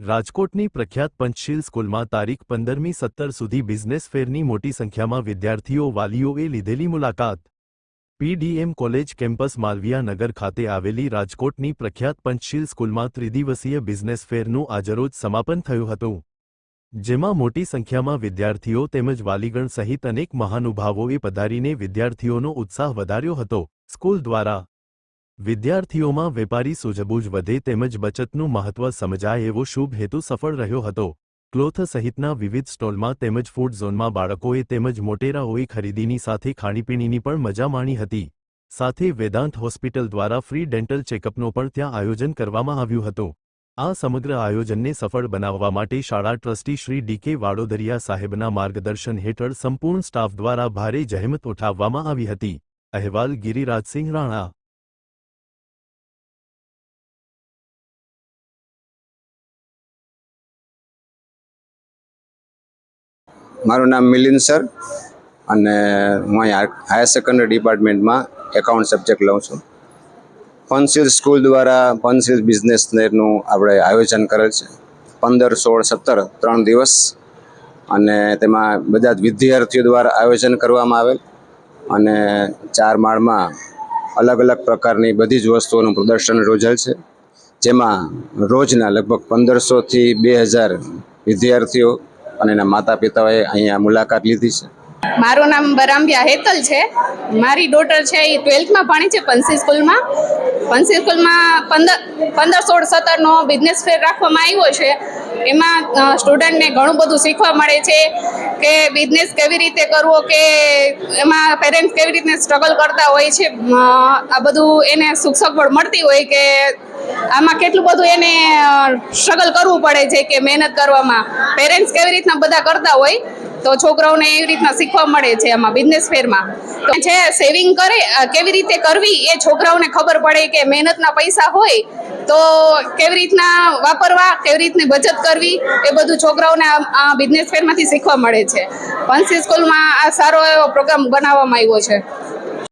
રાજકોટની પ્રખ્યાત પંચશીલ સ્કૂલમાં તારીખ પંદરમી સત્તર સુધી બિઝનેસ ફેરની મોટી સંખ્યામાં વિદ્યાર્થીઓ વાલીઓએ લીધેલી મુલાકાત. પીડીએમ કોલેજ કેમ્પસ માલવિયા નગર ખાતે આવેલી રાજકોટની પ્રખ્યાત પંચશીલ સ્કૂલમાં ત્રિદિવસીય બિઝનેસ ફેરનું આજરોજ સમાપન થયું હતું. જેમાં મોટી સંખ્યામાં વિદ્યાર્થીઓ તેમજ વાલીગણ સહિત અનેક મહાનુભાવોએ પધારીને વિદ્યાર્થીઓનો ઉત્સાહ વધાર્યો હતો. સ્કૂલ દ્વારા વિદ્યાર્થીઓમાં વેપારી સૂઝબૂઝ વધે તેમજ બચતનું મહત્વ સમજાય એવો શુભ હેતુ સફળ રહ્યો હતો. ક્લોથ સહિતના વિવિધ સ્ટોલમાં તેમજ ફૂડ ઝોનમાં બાળકોએ તેમજ મોટેરાઓએ ખરીદીની સાથે ખાણીપીણીની પણ મજા માણી હતી. સાથે વેદાંત હોસ્પિટલ દ્વારા ફ્રી ડેન્ટલ ચેકઅપનો પણ ત્યાં આયોજન કરવામાં આવ્યું હતું. આ સમગ્ર આયોજનને સફળ બનાવવા માટે શાળા ટ્રસ્ટી શ્રી ડીકે વાડોદરિયા સાહેબના માર્ગદર્શન હેઠળ સંપૂર્ણ સ્ટાફ દ્વારા ભારે જહેમત ઉઠાવવામાં આવી હતી. અહેવાલ ગિરિરાજસિંહ રાણા મારું નામ મિલિંદ સર અને હું અહીંયા હાયર સેકન્ડરી ડિપાર્ટમેન્ટમાં એકાઉન્ટ સબ્જેક્ટ લઉં છું. પંચશીલ સ્કૂલ દ્વારા પંચશીલ બિઝનેસ નેરનું આપણે આયોજન કરેલ છે. પંદર, સોળ, સત્તર, ત્રણ દિવસ અને તેમાં બધા જ વિદ્યાર્થીઓ દ્વારા આયોજન કરવામાં આવેલ અને ચાર માળમાં અલગ અલગ પ્રકારની બધી જ વસ્તુઓનું પ્રદર્શન રોજેલ છે. જેમાં રોજના લગભગ પંદરસોથી બે હજાર વિદ્યાર્થીઓ અને એના માતા પિતાઓએ અહીંયા મુલાકાત લીધી છે. મારું નામ બરામ્બિયા હેતલ છે. મારી ડોટર છે એ ટ્વેલ્થમાં ભણી છે પંસી સ્કૂલમાં. પંસી સ્કૂલમાં પંદર પંદર, સોળ, સત્તરનો બિઝનેસ ફેર રાખવામાં આવ્યો છે. એમાં સ્ટુડન્ટને ઘણું બધું શીખવા મળે છે કે બિઝનેસ કેવી રીતે કરવો, કે એમાં પેરેન્ટ્સ કેવી રીતે સ્ટ્રગલ કરતા હોય છે. આ બધું એને સુખ સગવડ મળતી હોય કે આમાં કેટલું બધું એને સ્ટ્રગલ કરવું પડે છે કે મહેનત કરવામાં. પેરેન્ટ્સ કેવી રીતના બધા કરતા હોય તો છોકરાઓને એવી રીતના શીખવા મળે છે આમાં બિઝનેસ ફેરમાં તો જે સેવિંગ કરે કેવી રીતે કરવી એ છોકરાઓને ખબર પડે કે મહેનતના પૈસા હોય તો કેવી રીતના વાપરવા, કેવી રીતની બચત કરવી એ બધું છોકરાઓને આ- બિઝનેસ ફેરમાંથી શીખવા મળે છે. પંસી સ્કૂલમાં આ સારો એવો પ્રોગ્રામ બનાવવામાં આવ્યો છે.